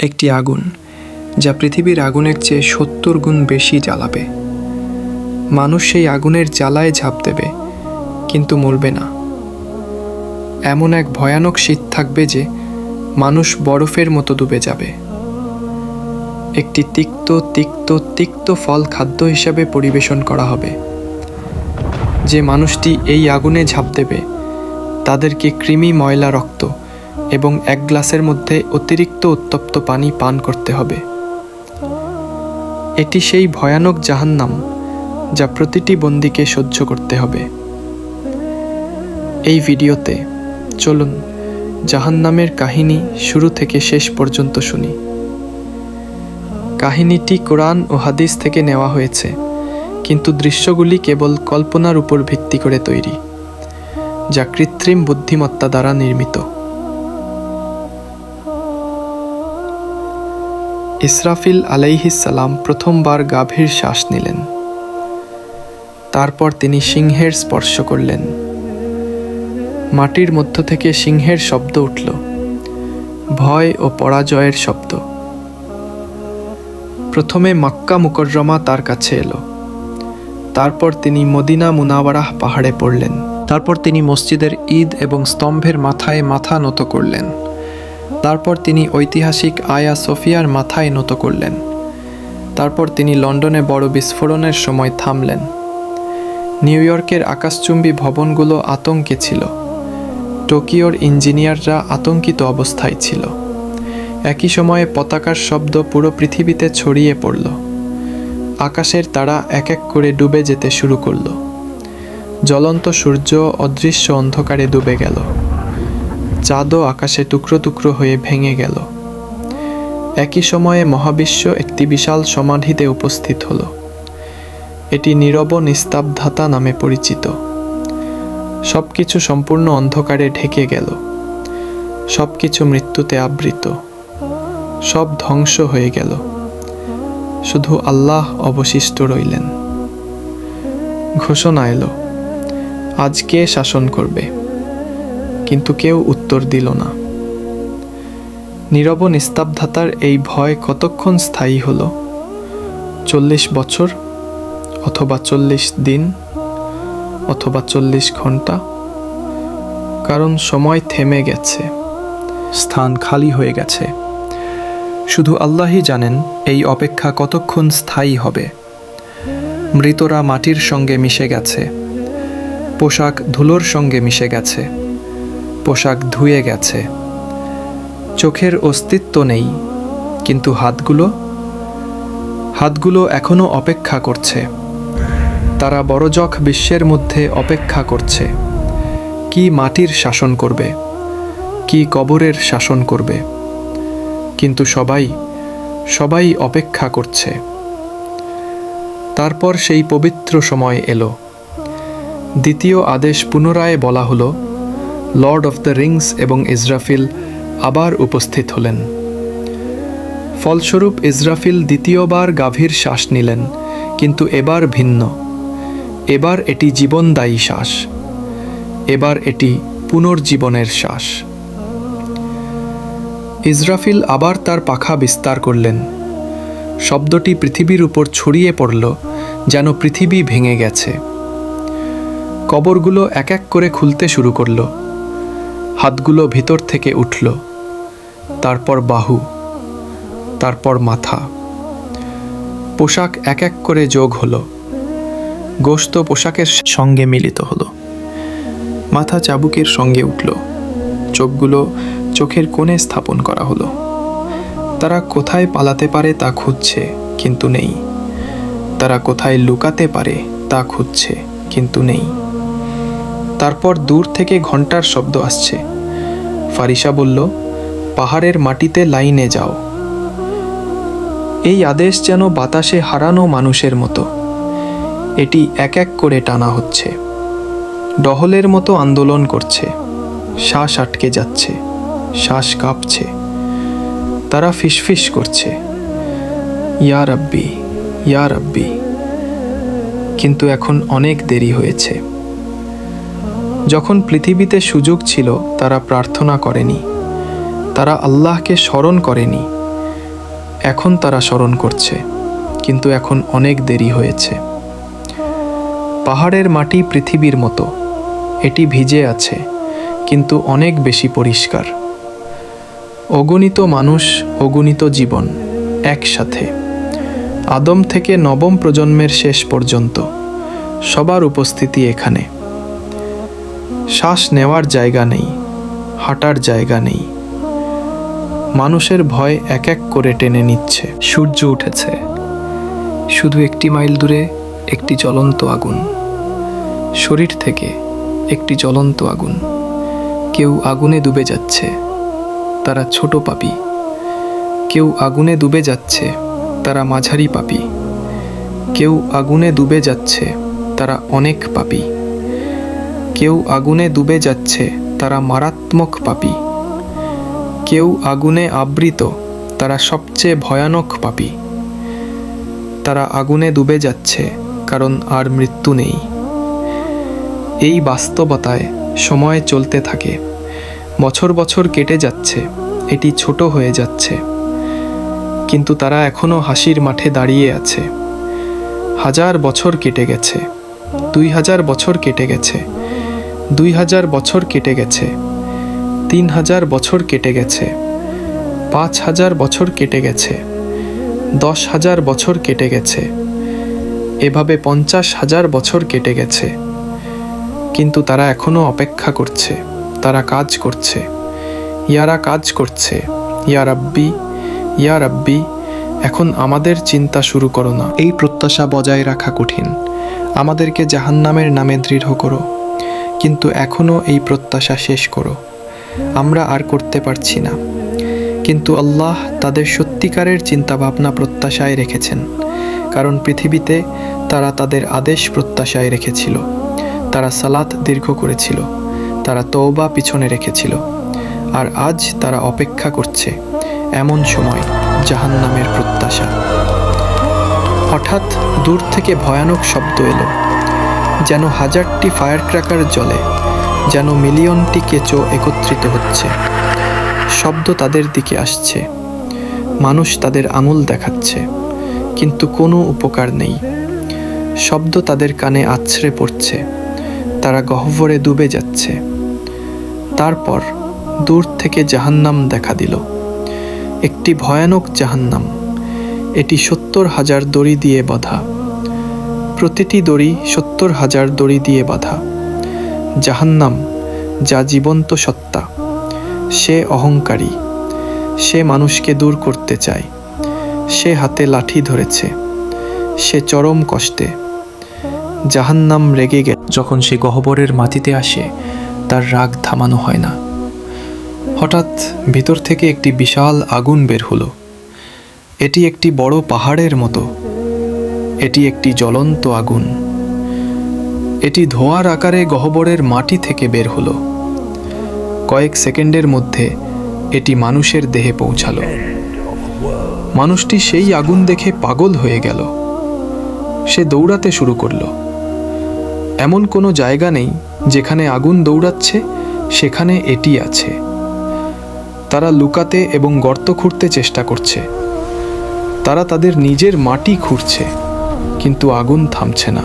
একটি আগুন, যা পৃথিবীর আগুনের চেয়ে সত্তর গুণ বেশি জ্বালাবে। মানুষ সেই আগুনের জ্বালায় ঝাঁপ দেবে, কিন্তু মরবে না। এমন এক ভয়ানক শীত থাকবে যে মানুষ বরফের মতো ডুবে যাবে। একটি তিক্ত তিক্ত তিক্ত ফল খাদ্য হিসাবে পরিবেশন করা হবে। যে মানুষটি এই আগুনে ঝাঁপ দেবে, তাদেরকে কৃমি ময়লা রক্ত এবং এক গ্লাসের মধ্যে অতিরিক্ত উত্তপ্ত পানি পান করতে হবে। এটি সেই ভয়ানক জাহান্নাম যা প্রতিটি বন্দীকে সহ্য করতে হবে। এই ভিডিওতে চলুন জাহান্নামের কাহিনী শুরু থেকে শেষ পর্যন্ত শুনি। কাহিনীটি কোরআন ও হাদিস থেকে নেওয়া হয়েছে, কিন্তু দৃশ্যগুলি কেবল কল্পনার উপর ভিত্তি করে তৈরি, যা কৃত্রিম বুদ্ধিমত্তা দ্বারা নির্মিত। ইসরাফিল আলাইহিসাল্লাম প্রথমবার গাভীর শ্বাস নিলেন। তারপর তিনি সিংহের স্পর্শ করলেন। মাটির মধ্য থেকে সিংহের শব্দ উঠল। ভয় ও পরাজয়ের শব্দ। প্রথমে মাক্কা মুকররমা তার কাছে এলো। তারপর তিনি মদিনা মুনাওয়ারাহ পাহাড়ে পড়লেন। তারপর তিনি মসজিদের ঈদ এবং স্তম্ভের মাথায় মাথা নত করলেন। তারপর তিনি ঐতিহাসিক আয়া সোফিয়ার মাথায় নত করলেন। তারপর তিনি লন্ডনে বড় বিস্ফোরণের সময় থামলেন। নিউ ইয়র্কের আকাশচুম্বী ভবনগুলো আতঙ্কে ছিল। টোকিওর ইঞ্জিনিয়াররা আতঙ্কিত অবস্থায় ছিল। একই সময়ে পতাকার শব্দ পুরো পৃথিবীতে ছড়িয়ে পড়ল। আকাশের তারা এক এক করে ডুবে যেতে শুরু করল। জ্বলন্ত সূর্য অদৃশ্য অন্ধকারে ডুবে গেল। চাঁদও আকাশে টুকরো টুকরো হয়ে ভেঙে গেল। একই সময়ে মহাবিশ্ব একটি বিশাল সমাধিতে উপস্থিত হলো। এটি নীরব নিস্তাবধাতা নামে পরিচিত। সব কিছু সম্পূর্ণ অন্ধকারে ঢেকে গেল। সব কিছু মৃত্যুতে আবৃত। সব ধ্বংস হয়ে গেল। শুধু আল্লাহ অবশিষ্ট রইলেন। ঘোষণা এলো আজ কে শাসন করবে। কিন্তু কেউ উত্তর দিল না। নীরব নিস্তাবধাতার এই ভয় কতক্ষণ স্থায়ী হলো? চল্লিশ বছর অথবা চল্লিশ দিন অথবা চল্লিশ ঘণ্টা কারণ সময় থেমে গেছে, স্থান খালি হয়ে গেছে। শুধু আল্লাহই জানেন এই অপেক্ষা কতক্ষণ স্থায়ী হবে। মৃতরা মাটির সঙ্গে মিশে গেছে, পোশাক ধুলোর সঙ্গে মিশে গেছে। পোশাক ধুয়ে গেছে। চোখের অস্তিত্ব নেই, কিন্তু হাতগুলো? হাতগুলো এখনও অপেক্ষা করছে। তারা বড়জখ বিশ্বের মধ্যে অপেক্ষা করছে। কি মাটির শাসন করবে? কি কবরের শাসন করবে? কিন্তু সবাই সবাই অপেক্ষা করছে। তারপর সেই পবিত্র সময় এলো। দ্বিতীয় আদেশ পুনরায় বলা হলো লর্ড অফ দ্য রিংস এবং ইসরাফিল আবার উপস্থিত হলেন। ফলস্বরূপ ইসরাফিল দ্বিতীয়বার গাভীর শ্বাস নিলেন, কিন্তু এবার ভিন্ন। এবার এটি জীবনদায়ী শ্বাস। এবার এটি পুনর্জীবনের শ্বাস। ইসরাফিল আবার তার পাখা বিস্তার করলেন। শব্দটি পৃথিবীর উপর ছড়িয়ে পড়ল, যেন পৃথিবী ভেঙে গেছে। কবরগুলো এক এক করে খুলতে শুরু করল। হাতগুলো ভিতর থেকে উঠল। তারপর বাহু, তারপর মাথা। পোশাক এক এক করে যোগ হলো। গোস্ত পোশাকের সঙ্গে মিলিত হলো। মাথা চাবুকের সঙ্গে উঠল। চোখগুলো চোখের কোণে স্থাপন করা হলো। তারা কোথায় পালাতে পারে তা খুঁজছে, কিন্তু নেই। তারা কোথায় লুকাতে পারে তা খুঁজছে, কিন্তু নেই। তারপর দূর থেকে ঘণ্টার শব্দ আসছে। ফারিসা বলল, পাহাড়ের মাটিতে লাইনে যাও। এই আদেশ যেন বাতাসে হারানো মানুষের মতো। এটি এক এক করে টানা হচ্ছে। ডহলের মতো আন্দোলন করছে। শ্বাস আটকে যাচ্ছে। শ্বাস কাঁপছে। তারা ফিসফিস করছে। ইয়া রাব্বি ইয়া রাব্বি। কিন্তু এখন অনেক দেরি হয়েছে। যখন পৃথিবীতে সুযোগ ছিল, তারা প্রার্থনা করেনি। তারা আল্লাহকে স্মরণ করেনি। এখন তারা স্মরণ করছে, কিন্তু এখন অনেক দেরি হয়েছে। পাহাড়ের মাটি পৃথিবীর মতো, এটি ভিজে আছে, কিন্তু অনেক বেশি পরিষ্কার। অগণিত মানুষ, অগণিত জীবন, একসাথে। আদম থেকে নবম প্রজন্মের শেষ পর্যন্ত, সবার উপস্থিতি এখানে। শ্বাস নেওয়ার জায়গা নেই, হাঁটার জায়গা নেই। মানুষের ভয় এক এক করে টেনে নিচ্ছে। সূর্য উঠেছে। শুধু একটি মাইল দূরে একটি জ্বলন্ত আগুন। শরীর থেকে একটি জ্বলন্ত আগুন। কেউ আগুনে ডুবে যাচ্ছে, তারা ছোট পাপি। কেউ আগুনে ডুবে যাচ্ছে, তারা মাঝারি পাপি। কেউ আগুনে ডুবে যাচ্ছে, তারা অনেক পাপি। কেউ আগুনে ডুবে যাচ্ছে, তারা মারাত্মক পাপী। কেউ আগুনে আবৃত, তারা সবচেয়ে ভয়ানক পাপী। তারা আগুনে ডুবে যাচ্ছে, কারণ আর মৃত্যু নেই। এই বাস্তবতায় সময় চলতে থাকে। বছর বছর কেটে যাচ্ছে, এটি ছোট হয়ে যাচ্ছে। কিন্তু তারা এখনও হাসির মাঠে দাঁড়িয়ে আছে। হাজার বছর কেটে গেছে, দুই হাজার বছর কেটে গেছে। দুই হাজার বছর কেটে গেছে। তিন হাজার বছর কেটে গেছে। পাঁচ হাজার বছর কেটে গেছে। দশ হাজার বছর কেটে গেছে। এভাবে পঞ্চাশ হাজার বছর কেটে গেছে। কিন্তু তারা এখনও অপেক্ষা করছে। তারা কাজ করছে। ইয়ারা কাজ করছে। ইয়া রাব্বি ইয়া রাব্বি, এখন আমাদের চিন্তা শুরু করো না। এই প্রত্যাশা বজায় রাখা কঠিন। আমাদেরকে জাহান্নামের নামে দৃঢ় করো। কিন্তু এখনও এই প্রত্যাশা শেষ করো। আমরা আর করতে পারছি না। কিন্তু আল্লাহ তাদের সত্যিকারের চিন্তাভাবনা প্রত্যাশায় রেখেছেন, কারণ পৃথিবীতে তারা তাদের আদেশ প্রত্যাশায় রেখেছিল। তারা সালাত দীর্ঘ করেছিল, তারা তওবা পিছনে রেখেছিল, আর আজ তারা অপেক্ষা করছে এমন সময় জাহান্নামের প্রত্যাশা। হঠাৎ দূর থেকে ভয়ানক শব্দ এলো। যেন হাজারটি ফায়ার ক্র্যাকার জ্বলে, যেন মিলিয়নটি কেঁচো একত্রিত হচ্ছে। শব্দ তাদের দিকে আসছে। মানুষ তাদের আঙুল দেখাচ্ছে, কিন্তু কোনো উপকার নেই। শব্দ তাদের কানে আছড়ে পড়ছে, তারা গহ্বরে ডুবে যাচ্ছে। তারপর দূর থেকে জাহান্নাম দেখা দিল। একটি ভয়ানক জাহান্নাম, এটি সত্তর হাজার দড়ি দিয়ে বাঁধা। প্রতিটি দড়ি সত্তর হাজার দড়ি দিয়ে বাঁধা। জাহান্নাম, যা জীবন্ত সত্তা। সে অহংকারী। সে মানুষকে দূর করতে চায়। সে হাতে লাঠি ধরেছে। সে চরম কষ্টে। জাহান্নাম রেগে গে যখন সে গহ্বরের মাটিতে আসে, তার রাগ থামানো হয় না। হঠাৎ ভিতর থেকে একটি বিশাল আগুন বের হলো। এটি একটি বড় পাহাড়ের মতো। এটি একটি জ্বলন্ত আগুন। এটি ধোঁয়ার আকারে গহ্বরের মাটি থেকে বের হলো। কয়েক সেকেন্ডের মধ্যে এটি মানুষের দেহে পৌঁছালো। মানুষটি সেই আগুন দেখে পাগল হয়ে গেল। সে দৌড়াতে শুরু করল। এমন কোনো জায়গা নেই যেখানে আগুন দৌড়াচ্ছে, সেখানে এটি আছে। তারা লুকাতে এবং গর্ত খুঁড়তে চেষ্টা করছে। তারা তাদের নিজের মাটি খুঁড়ছে। কিন্তু আগুন থামছে না।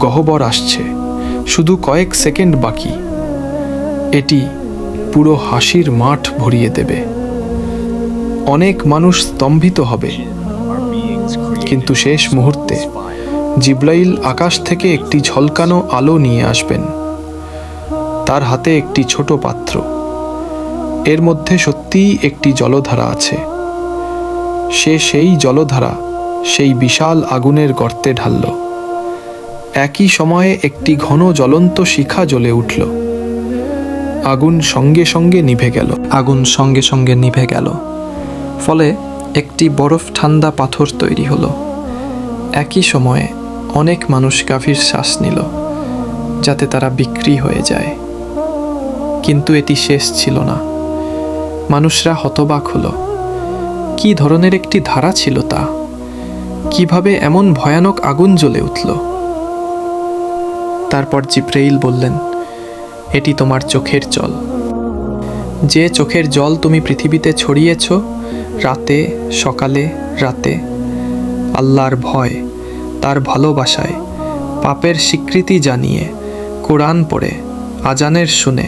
গহ্বর আসছে। শুধু কয়েক সেকেন্ড বাকি। এটি পুরো হাসির মাঠ ভরিয়ে দেবে। অনেক মানুষ স্তম্ভিত হবে। কিন্তু শেষ মুহূর্তে জিব্রাইল আকাশ থেকে একটি ঝলকানো আলো নিয়ে আসবেন। তার হাতে একটি ছোট পাত্র। এর মধ্যে সত্যিই একটি জলধারা আছে। সে সেই জলধারা সেই বিশাল আগুনের গর্তে ঢালল। একই সময়ে একটি ঘন জ্বলন্ত শিখা জ্বলে উঠল। আগুন সঙ্গে সঙ্গে নিভে গেল। আগুন সঙ্গে সঙ্গে নিভে গেল। ফলে একটি বরফ ঠান্ডা পাথর তৈরি হলো। একই সময়ে অনেক মানুষ গাভীর শ্বাস নিল, যাতে তারা বিক্রি হয়ে যায়। কিন্তু এটি শেষ ছিল না। মানুষরা হতবাক হলো। কি ধরনের একটি ধারা ছিল তা? কীভাবে এমন ভয়ানক আগুন জ্বলে উঠল? তারপর জিব্রাইল বললেন, এটি তোমার চোখের জল। যে চোখের জল তুমি পৃথিবীতে ছড়িয়েছ, রাতে, সকালে, রাতে, আল্লাহর ভয়, তার ভালোবাসায়, পাপের স্বীকৃতি জানিয়ে, কোরআন পড়ে, আজানের শুনে,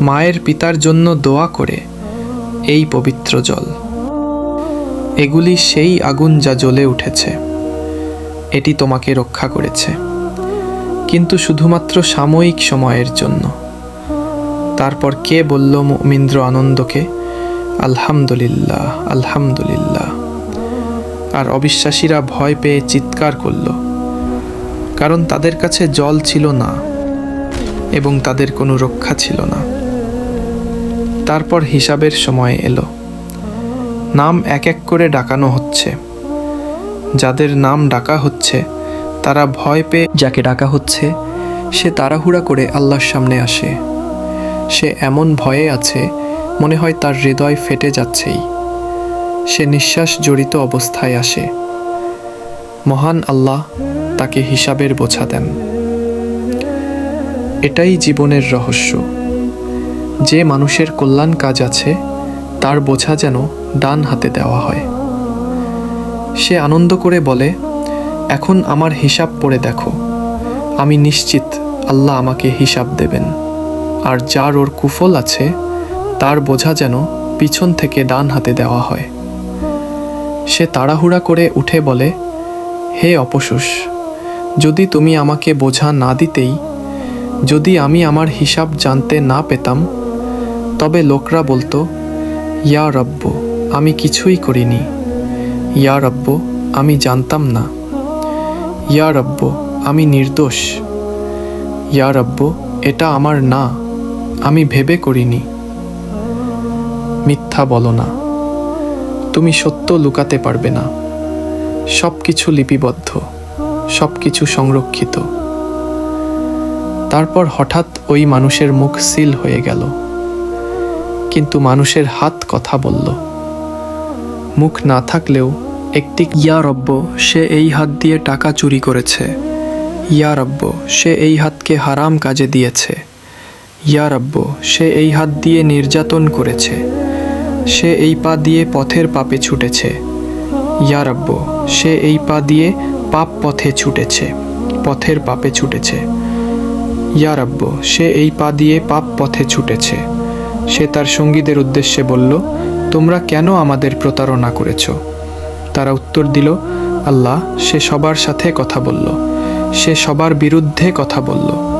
মায়ের পিতার জন্য দোয়া করে, এই পবিত্র জল। এগুলি সেই আগুন যা জ্বলে উঠেছে। এটি তোমাকে রক্ষা করেছে। কিন্তু শুধুমাত্র সাময়িক সময়ের জন্য। তারপর কে বলল মুমিন্দ্র আনন্দকে? আলহামদুলিল্লাহ আলহামদুলিল্লাহ। আর অবিশ্বাসীরা ভয় পেয়ে চিৎকার করল। কারণ তাদের কাছে জল ছিল না এবং তাদের কোনো রক্ষা ছিল না। তারপর হিসাবের সময় এলো। নাম এক এক করে ডাকানো হচ্ছে। যাদের নাম ডাকা হচ্ছে, তারা ভয় পেয়ে যাকে ডাকা হচ্ছে, সে তাড়াহুড়া করে আল্লাহর সামনে আসে। সে এমন ভয়ে আছে, মনে হয় তার হৃদয় ফেটে যাচ্ছেই। সে নিঃশ্বাস জড়িত অবস্থায় আসে। মহান আল্লাহ তাকে হিসাবের বোঝা দেন। এটাই জীবনের রহস্য। যে মানুষের কল্যাণ কাজ আছে তার বোঝা যেন ডান হাতে দেওয়া হয়। সে আনন্দ করে বলে, এখন আমার হিসাব পড়ে দেখো। আমি নিশ্চিত আল্লাহ আমাকে হিসাব দেবেন। আর যার ওর কুফল আছে, তার বোঝা যেন পিছন থেকে ডান হাতে দেওয়া হয়। সে তাড়াহুড়া করে উঠে বলে, হে অপশুষ যদি তুমি আমাকে বোঝা না দিতেই, যদি আমি আমার হিসাব জানতে না পেতাম, তবে লোকরা বলতো ইয়া রব্ব, আমি কিছুই করিনি। ইয়া রব্ব, আমি জানতাম না। ইয়া রব্ব, আমি নির্দোষ। ইয়া রব্ব, এটা আমার না, আমি ভেবে করিনি। মিথ্যা বলো না। তুমি সত্য লুকাতে পারবে না। সব কিছু লিপিবদ্ধ সব কিছু সংরক্ষিত। তারপর হঠাৎ ওই মানুষের মুখ সিল হয়ে গেল। কিন্তু মানুষের হাত কথা বলল। মুখ না থাকলেও একটি ইয়া রব্ব, সে এই হাত দিয়ে টাকা চুরি করেছে। ইয়া রব্ব, সে এই হাতকে হারাম কাজে দিয়েছে। ইয়া রব্ব, সে এই হাত দিয়ে নির্যাতন করেছে। সে এই পা দিয়ে পথের পাপে ছুটেছে। ইয়া রব্ব, সে এই পা দিয়ে পাপ পথে ছুটেছে, পথের পাপে ছুটেছে। ইয়া রব্ব, সে এই পা দিয়ে পাপ পথে ছুটেছে। সে তার সঙ্গীদের উদ্দেশ্যে বলল, তোমরা কেন আমাদের প্রতারণা করেছ? তারা উত্তর দিল, আল্লাহ সে সবার সাথে কথা বলল। সে সবার বিরুদ্ধে কথা বলল।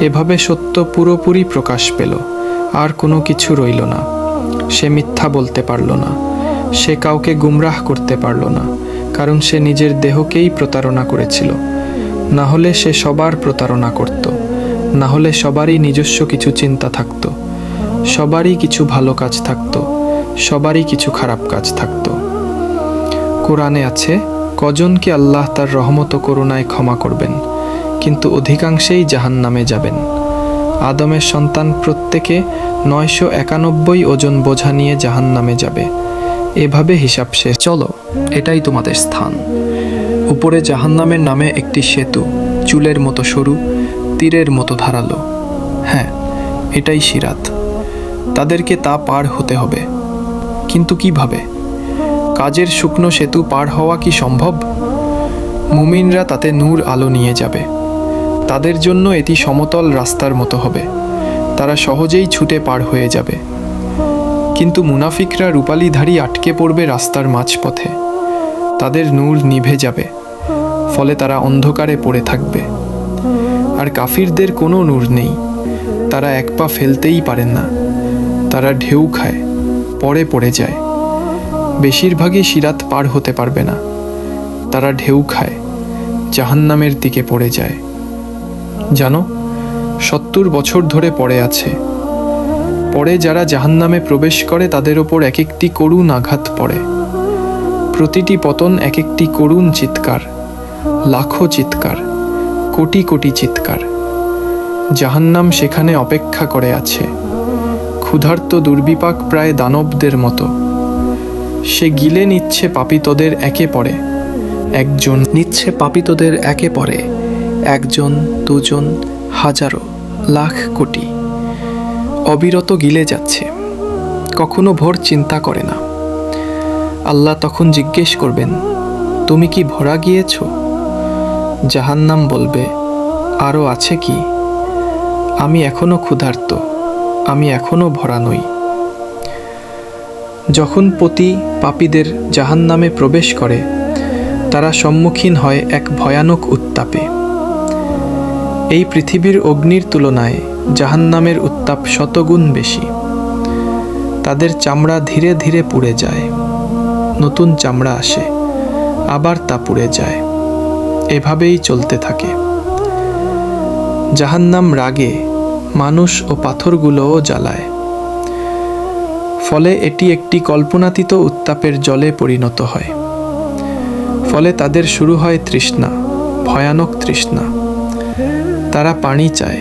এভাবে সত্য পুরোপুরি প্রকাশ পেল। আর কোনো কিছু রইল না। সে মিথ্যা বলতে পারল না। সে কাউকে গুমরাহ করতে পারল না। কারণ সে নিজের দেহকেই প্রতারণা করেছিল। না হলে সে সবার প্রতারণা করত। না হলে সবারই নিজস্ব কিছু চিন্তা থাকতো। সবারই কিছু ভালো কাজ থাকতো, সবারই কিছু খারাপ কাজ থাকতো। কোরআনে আছে, কজনকে আল্লাহ তার রহমত করুণায় ক্ষমা করবেন, কিন্তু অধিকাংশেই জাহান নামে যাবেন। আদমের সন্তান প্রত্যেকে নয়শো একানব্বই ওজন বোঝা নিয়ে জাহান নামে যাবে। এভাবে হিসাব শেষ। চলো, এটাই তোমাদের স্থান। উপরে জাহান্নামের নামে একটি সেতু, চুলের মতো সরু, তীরের মতো ধারালো। হ্যাঁ এটাই সিরাত। তাদেরকে তা পার হতে হবে। কিন্তু কীভাবে? কাজের শুকনো সেতু পার হওয়া কি সম্ভব? মুমিনরা তাতে নূর আলো নিয়ে যাবে। তাদের জন্য এটি সমতল রাস্তার মতো হবে। তারা সহজেই ছুটে পার হয়ে যাবে। কিন্তু মুনাফিকরা রূপালীধারী আটকে পড়বে রাস্তার মাঝপথে। তাদের নূর নিভে যাবে। ফলে তারা অন্ধকারে পড়ে থাকবে। আর কাফিরদের কোনো নূর নেই। তারা এক পা ফেলতেই পারেন না। তারা ঢেউ খায়, পরে পড়ে যায়। বেশিরভাগই সিরাত পার হতে পারবে না। তারা ঢেউ খায়, জাহান্নামের দিকে পড়ে যায়। জানো, সত্তর বছর ধরে পড়ে আছে। পরে যারা জাহান্নামে প্রবেশ করে, তাদের ওপর এক একটি করুণ আঘাত পড়ে। প্রতিটি পতন এক একটি করুণ চিৎকার, লাখো চিৎকার, কোটি কোটি চিৎকার। জাহান্নাম সেখানে অপেক্ষা করে আছে। ক্ষুধার্ত দুর্বিপাক প্রায় দানবদের মতো। সে গিলে নিচ্ছে পাপিতদের একে পরে। একজন নিচ্ছে পাপিতদের একে পরে। একজন, দুজন, হাজারো, লাখ কোটি। অবিরত গিলে যাচ্ছে। কখনো ভোর চিন্তা করে না। আল্লাহ তখন জিজ্ঞেস করবেন, তুমি কি ভরা গিয়েছ? জাহান্নাম বলবে আরও আছে কি? আমি এখনও ক্ষুধার্ত। আমি এখনও ভরা নই। যখন পতি পাপীদের জাহান্নামে প্রবেশ করে, তারা সম্মুখীন হয় এক ভয়ানক উত্তাপে। এই পৃথিবীর অগ্নির তুলনায় জাহান্নামের উত্তাপ শতগুণ বেশি। তাদের চামড়া ধীরে ধীরে পুড়ে যায়। নতুন চামড়া আসে, আবার তা পুড়ে যায়। এভাবেই চলতে থাকে। জাহান্নাম রাগে মানুষ ও পাথরগুলোও জ্বালায়। ফলে এটি একটি কল্পনাতীত উত্তাপের জলে পরিণত হয়। ফলে তাদের শুরু হয় তৃষ্ণা, ভয়ানক তৃষ্ণা। তারা পানি চায়,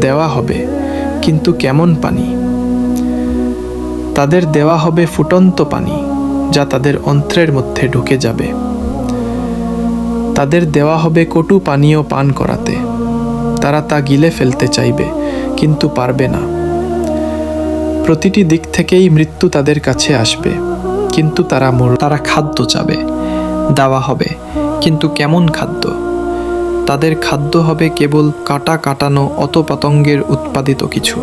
দেওয়া হবে, কিন্তু কেমন পানি? তাদের দেওয়া হবে ফুটন্ত পানি, যা তাদের অন্ত্রের মধ্যে ঢুকে যাবে। তাদের দেওয়া হবে কটু পানীয় পান করাতে। তারা তা গিলে ফেলতে চাইবে। কিন্তু পারবে না। প্রতিটি দিক থেকেই মৃত্যু তাদের কাছে আসবে, কিন্তু তারা মর, তারা খাদ্য চাবে, দেওয়া হবে, কিন্তু কেমন খাদ্য? তাদের খাদ্য হবে কেবল কাটা কাটানো অত পতঙ্গের উৎপাদিত কিছু।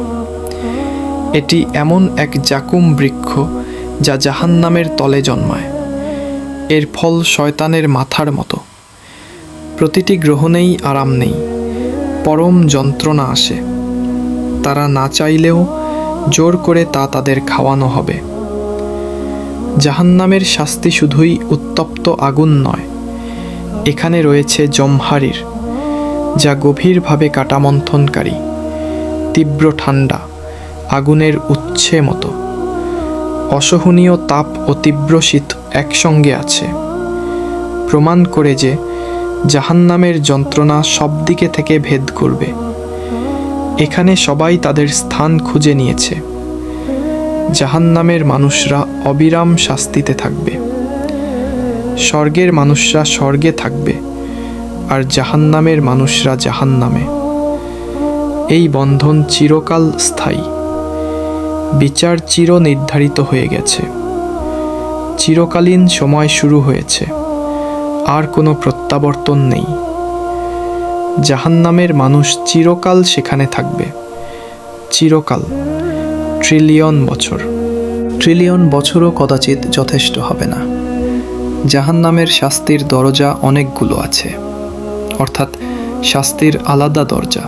এটি এমন এক জাকুম বৃক্ষ যা জাহান্নামের তলে জন্মায়। এর ফল শয়তানের মাথার মতো। প্রতিটি গ্রহণেই আরাম নেই। পরম যন্ত্রণা আসে। তারা না চাইলেও জোর করে তা তাদের খাওয়ানো হবে। জাহান্নামের শাস্তি শুধুই উত্তপ্ত আগুন নয়, এখানে রয়েছে জমহারির, যা গভীরভাবে কাটামন্থনকারী, তীব্র ঠান্ডা আগুনের উচ্ছে মতো। অসহনীয় তাপ ও তীব্র শীত একসঙ্গে আছে। প্রমাণ করে যে জাহান্নামের যন্ত্রণা সব দিকে থেকে ভেদ করবে। এখানে সবাই তাদের স্থান খুঁজে নিয়েছে। জাহান্নামের মানুষরা অবিরাম শাস্তিতে থাকবে। স্বর্গের মানুষরা স্বর্গে থাকবে আর জাহান্নামের মানুষরা জাহান্নামে। এই বন্ধন চিরকাল স্থায়ী। বিচার চির নির্ধারিত হয়ে গেছে। চিরকালীন সময় শুরু হয়েছে। আর কোনো প্রত্যাবর্তন নেই। জাহান্নামের মানুষ চিরকাল সেখানে থাকবে। চিরকাল। ট্রিলিয়ন বছর। ট্রিলিয়ন বছরও কদাচিৎ যথেষ্ট হবে না। জাহান্নামের শাস্তির দরজা অনেকগুলো আছে। অর্থাৎ শাস্তির আলাদা দরজা।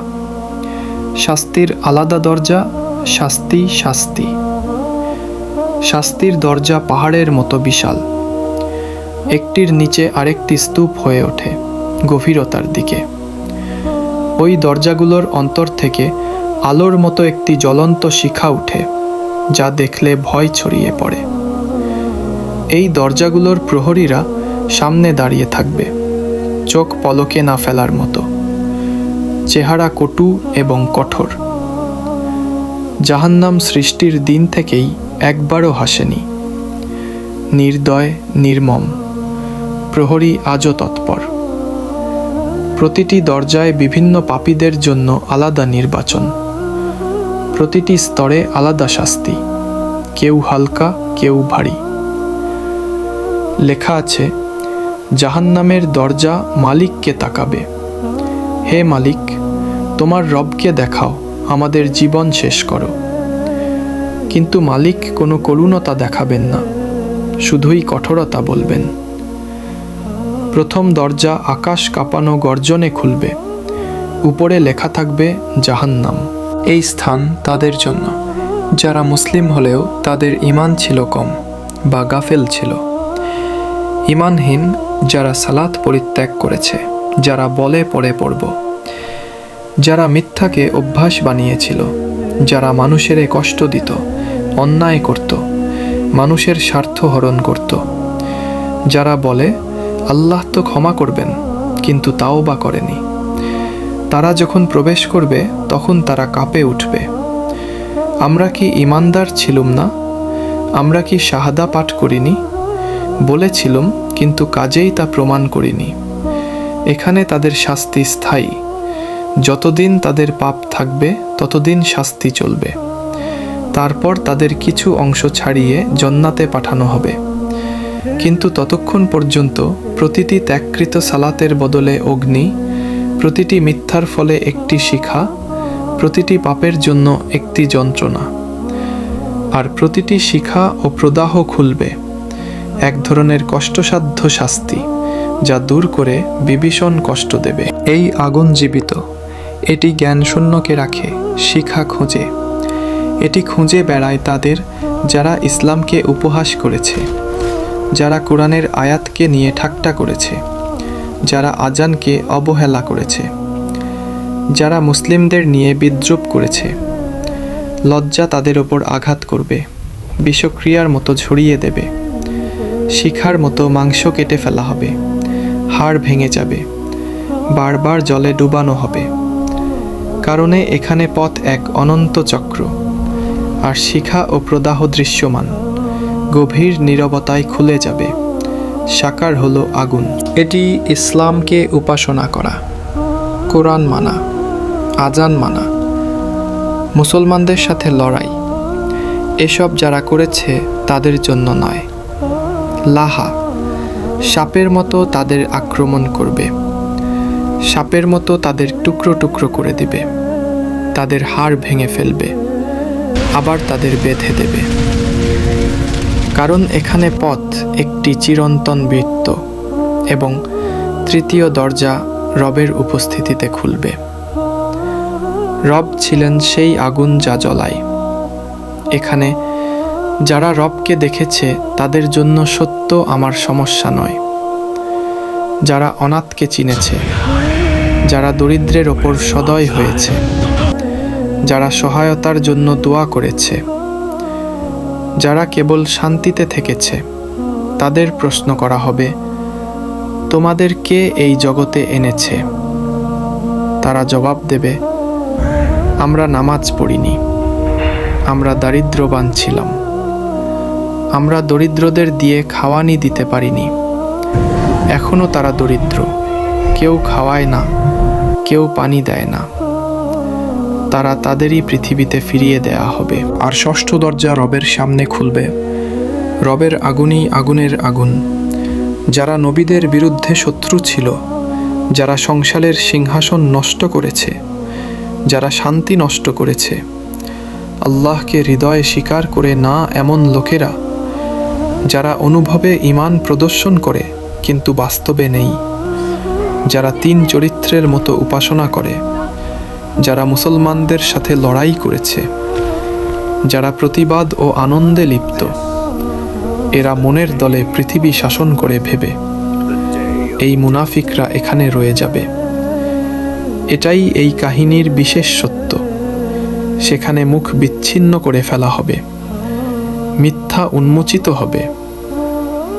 শাস্তির আলাদা দরজা, শাস্তি শাস্তি। শাস্তির দরজা পাহাড়ের মতো বিশাল। একটির নিচে আরেকটি স্তূপ হয়ে ওঠে গভীরতার দিকে। ওই দরজাগুলোর অন্তর থেকে আলোর মতো একটি জ্বলন্ত শিখা উঠে, যা দেখলে ভয় ছড়িয়ে পড়ে। এই দরজাগুলোর প্রহরীরা সামনে দাঁড়িয়ে থাকবে, চোখ পলকে না ফেলার মতো। চেহারা কটু এবং কঠোর। জাহান্নাম সৃষ্টির দিন থেকেই একবারও হাসেনি। নির্দয়, নির্মম। প্রহরী আজও তৎপর। প্রতিটি দরজায় বিভিন্ন পাপীদের জন্য আলাদা নির্বাচন। প্রতিটি স্তরে আলাদা শাস্তি। কেউ হালকা, কেউ ভারী। লেখা আছে, জাহান্নামের দরজা মালিককে তাকাবে। হে মালিক, তোমার রবকে দেখাও, আমাদের জীবন শেষ করো। কিন্তু মালিক কোনো করুণতা দেখাবেন না, শুধুই কঠোরতা বলবেন। প্রথম দরজা আকাশ কাঁপানো গর্জনে খুলবে। উপরে লেখা থাকবে, জাহান্নাম। এই স্থান তাদের জন্য। যারা মুসলিম হলেও তাদের ইমান ছিল কম বা গাফেল ছিল। ইমানহীন যারা সালাত পরিত্যাগ করেছে, যারা বলে পড়ে পড়ব। যারা মিথ্যাকে অভ্যাস বানিয়েছিল, যারা মানুষের কষ্ট দিত, অন্যায় করত, মানুষের স্বার্থ হরণ করত। যারা বলে আল্লাহ তো ক্ষমা করবেন, কিন্তু তাও বা করেনি। তারা যখন প্রবেশ করবে, তখন তারা কাঁপে উঠবে। আমরা কি ইমানদার ছিলুম না? আমরা কি শাহাদা পাঠ করিনি? বলেছিলুম, কিন্তু কাজেই তা প্রমাণ করিনি। এখানে তাদের শাস্তি স্থায়ী। যতদিন তাদের পাপ থাকবে, ততদিন শাস্তি চলবে। তারপর তাদের কিছু অংশ ছাড়িয়ে জন্নাতে পাঠানো হবে। কিন্তু ততক্ষণ পর্যন্ত প্রতিটি ত্যাগকৃত সালাতের বদলে অগ্নি, প্রতিটি মিথ্যার ফলে একটি শিখা, প্রতিটি পাপের জন্য একটি যন্ত্রণা। আর প্রতিটি শিখা ও প্রদাহ খুলবে। এক ধরনের কষ্টসাধ্য শাস্তি, যা দূর করে বিভীষণ কষ্ট দেবে। এই আগুন জীবিত। এটি জ্ঞানশূন্যকে রাখে, শিখা খোঁজে। এটি খুঁজে বেড়ায় তাদের যারা ইসলামকে উপহাস করেছে। যারা কোরআনের আয়াতকে নিয়ে ঠাট্টা করেছে, যারা আজানকে অবহেলা করেছে, যারা মুসলিমদের নিয়ে বিদ্রুপ করেছে, লজ্জা তাদের ওপর আঘাত করবে, বিষক্রিয়ার মতো ঝরিয়ে দেবে, শিখার মতো মাংস কেটে ফেলা হবে, হাড় ভেঙে যাবে, বারবার জলে ডুবানো হবে। কারণে এখানে পথ এক অনন্ত চক্র, আর শিখা ও প্রদাহ দৃশ্যমান। গভীর নীরবতায় খুলে যাবে। সাকার হলো আগুন। এটি ইসলামকে উপাসনা করা। কোরআন মানা। আজান মানা। মুসলমানদের সাথে লড়াই। এসব যারা করেছে তাদের জন্য নয়। লাহা। সাপের মতো তাদের আক্রমণ করবে। সাপের মতো তাদের টুকরো টুকরো করে দিবে। তাদের হাড় ভেঙে ফেলবে। আবার তাদের বেঁধে দেবে। কারণ এখানে পথ একটি চিরন্তন বৃত্ত এবং তৃতীয় দরজা রবের উপস্থিতিতে খুলবে। রব ছিলেন সেই আগুন যা জ্বলায়। এখানে যারা রবকে দেখেছে, তাদের জন্য সত্য আমার সমস্যা নয়। যারা অনাথকে চিনেছে, যারা দরিদ্রের ওপর সদয় হয়েছে, যারা সহায়তার জন্য দোয়া করেছে যারা কেবল শান্তিতে থেকেছে, তাদের প্রশ্ন করা হবে, তোমাদের কে এই জগতে এনেছে? তারা জবাব দেবে, আমরা নামাজ পড়িনি, আমরা দারিদ্রবান ছিলাম, আমরা দরিদ্রদের দিয়ে খাওয়ানি দিতে পারিনি এখনও তারা দরিদ্র, কেউ খাওয়ায় না, কেউ পানি দেয় না। তারা তাদেরই পৃথিবীতে ফিরিয়ে দেয়া হবে। আর ষষ্ঠ দরজা রবের সামনে খুলবে। রবের আগুনই আগুনের আগুন। যারা নবীদের বিরুদ্ধে শত্রু ছিল, যারা সংসারের সিংহাসন নষ্ট করেছে, যারা শান্তি নষ্ট করেছে, আল্লাহকে হৃদয়ে স্বীকার করে না এমন লোকেরা, যারা অনুভবে ইমান প্রদর্শন করে, কিন্তু বাস্তবে নেই, যারা তিন চরিত্রের মতো উপাসনা করে। যারা মুসলমানদের সাথে লড়াই করেছে, যারা প্রতিবাদ ও আনন্দে লিপ্ত, এরা মনের দলে পৃথিবী শাসন করে ভেবে, এই মুনাফিকরা এখানে রয়ে যাবে। এটাই এই কাহিনীর বিশেষ সত্য। সেখানে মুখ বিচ্ছিন্ন করে ফেলা হবে, মিথ্যা উন্মোচিত হবে।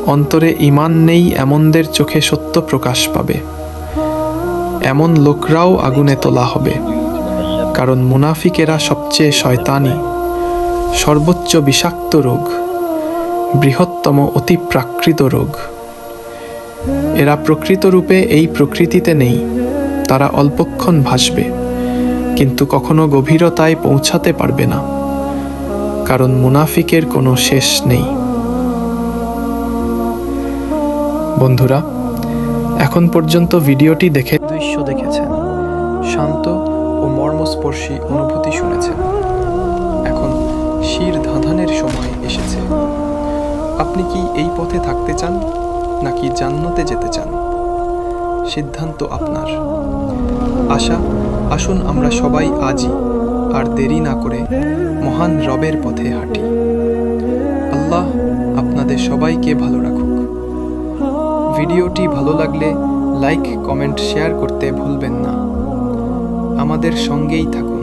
অন্তরে ইমান নেই এমনদের চোখে সত্য প্রকাশ পাবে। এমন লোকরাও আগুনে তোলা হবে। কারণ মুনাফিকেরা সবচেয়ে শয়তানি, সর্বোচ্চ বিষাক্ত রোগ, বৃহত্তম অতি প্রাকৃত রোগ। এরা প্রকৃত রূপে এই প্রকৃতিতে নেই, তারা অল্পক্ষণ ভাসবে, কিন্তু কখনো গভীরতায় পৌঁছাতে পারবে না, কারণ মুনাফিকের কোনো শেষ নেই। বন্ধুরা, এখন পর্যন্ত ভিডিওটি দেখে দৃশ্য শান্ত ও মর্মস্পর্শী অনুভূতি শুনেছেন এখন শির ধাঁধানের সময় এসেছে। আপনি কি এই পথে থাকতে চান, নাকি জান্নাতে যেতে চান? সিদ্ধান্ত আপনার। আশা, আসুন আমরা সবাই আজই আর দেরি না করে মহান রবের পথে হাঁটি। আল্লাহ আপনাদের সবাইকে ভালো রাখুক। ভিডিওটি ভালো লাগলে লাইক, কমেন্ট, শেয়ার করতে ভুলবেন না। আমাদের সঙ্গেই থাকুন।